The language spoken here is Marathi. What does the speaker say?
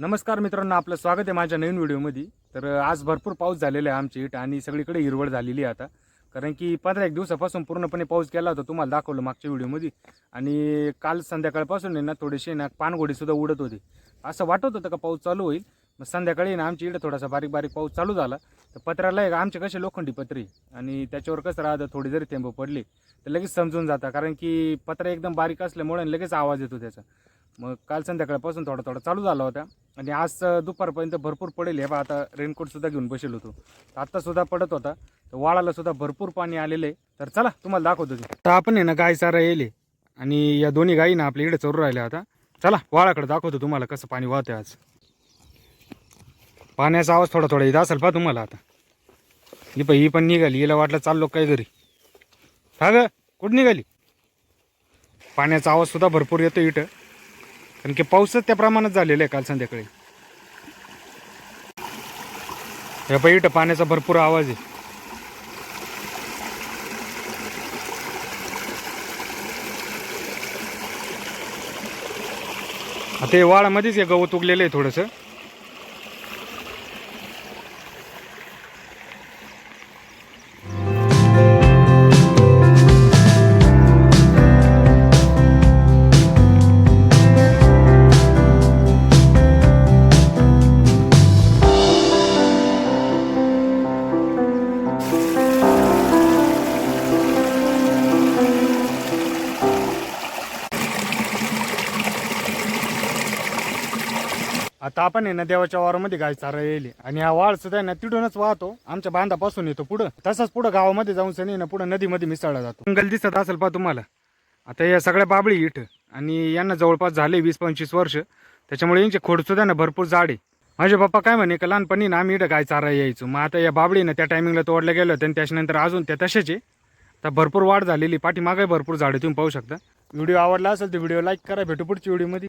नमस्कार मित्रांनो आपलं स्वागत आहे माझ्या नवीन व्हिडिओमध्ये. तर आज भरपूर पाऊस झालेला आहे आमची इथं आणि सगळीकडे हिरवळ झालेली आहे आता. कारण की पंधरा एक दिवसापासून पूर्णपणे पाऊस केला होता तुम्हाला दाखवलं मागच्या व्हिडिओमध्ये. आणि काल संध्याकाळपासून आहे ना थोडेसे ना पानगोडीसुद्धा उडत होते. असं वाटत होतं का पाऊस चालू होईल? मग संध्याकाळी ना आमच्या इकडे थोडासा बारीक बारीक पाऊस चालू झाला. तर पत्राला एक आमचे कसे लोखंडी पत्रे आणि त्याच्यावर कसं राहतं थोडी जरी थेंब पडले तर लगेच समजून जातं. कारण की पत्रा एकदम बारीक असल्यामुळे लगेच आवाज येतो त्याचा. मग काल संध्याकाळपासून थोडा थोडा चालू झाला होता. आणि आज दुपारपर्यंत भरपूर पडेल हे बा आता रेनकोटसुद्धा घेऊन बसेल होतो. आत्तासुद्धा पडत होता तर वाळाला सुद्धा भरपूर पाणी आलेलं आहे. तर चला तुम्हाला दाखवतो ते. तर आपण आहे ना गाय चारा येईल. आणि या दोन्ही गायी ना आपल्या इकडे चोरू राहिल्या आता. चला वाळाकडे दाखवतो तुम्हाला कसं पाणी वाहतंय आज. पाण्याचा आवाज थोडा थोडा येत असेल पहा तुम्हाला आता. ही पण ही पण निघाली हिला वाटलं चाललो काय घरी. हा ग कुठं निघाली? पाण्याचा आवाजसुद्धा भरपूर येतो इथं. कारण की पाऊसच त्या प्रमाणात झालेला आहे काल संध्याकाळी. हे पण इथं पाण्याचा भरपूर आवाज आहे. आता हे वाळामध्येच हे गवत उगलेलं आहे थोडंसं. आता आपण आहे ना देवाच्या वारामध्ये गाय चारा येईल आणि हा वाळ सुद्धा आहे ना तिथूनच वाहतो. आमच्या बांधापासून येतो पुढं. तसाच पुढं गावामध्ये जाऊन सनी ना पुढं नदीमध्ये मिसळला जातो. जंगल दिसत असेल पा तुम्हाला. आता या सगळ्या बाबळी इथं आणि यांना जवळपास झाले वीस पंचवीस वर्ष. त्याच्यामुळे यांचे खोड सुद्धा ना भरपूर जाड आहे. माझे पप्पा काय म्हणे का लहानपणी ना आम्ही इथं गाय चारा यायचो. मग आता या बाबळीनं त्या टायमिंगला तोडलं गेलं होतं आणि त्याच्यानंतर अजून त्या तशाचे आहे. आता भरपूर वाढ झालेली. पाठीमागे भरपूर झाडे तुम्ही पाहू शकता. व्हिडिओ आवडला असेल तर व्हिडिओ लाईक करा. भेटू पुढच्या व्हिडिओमध्ये.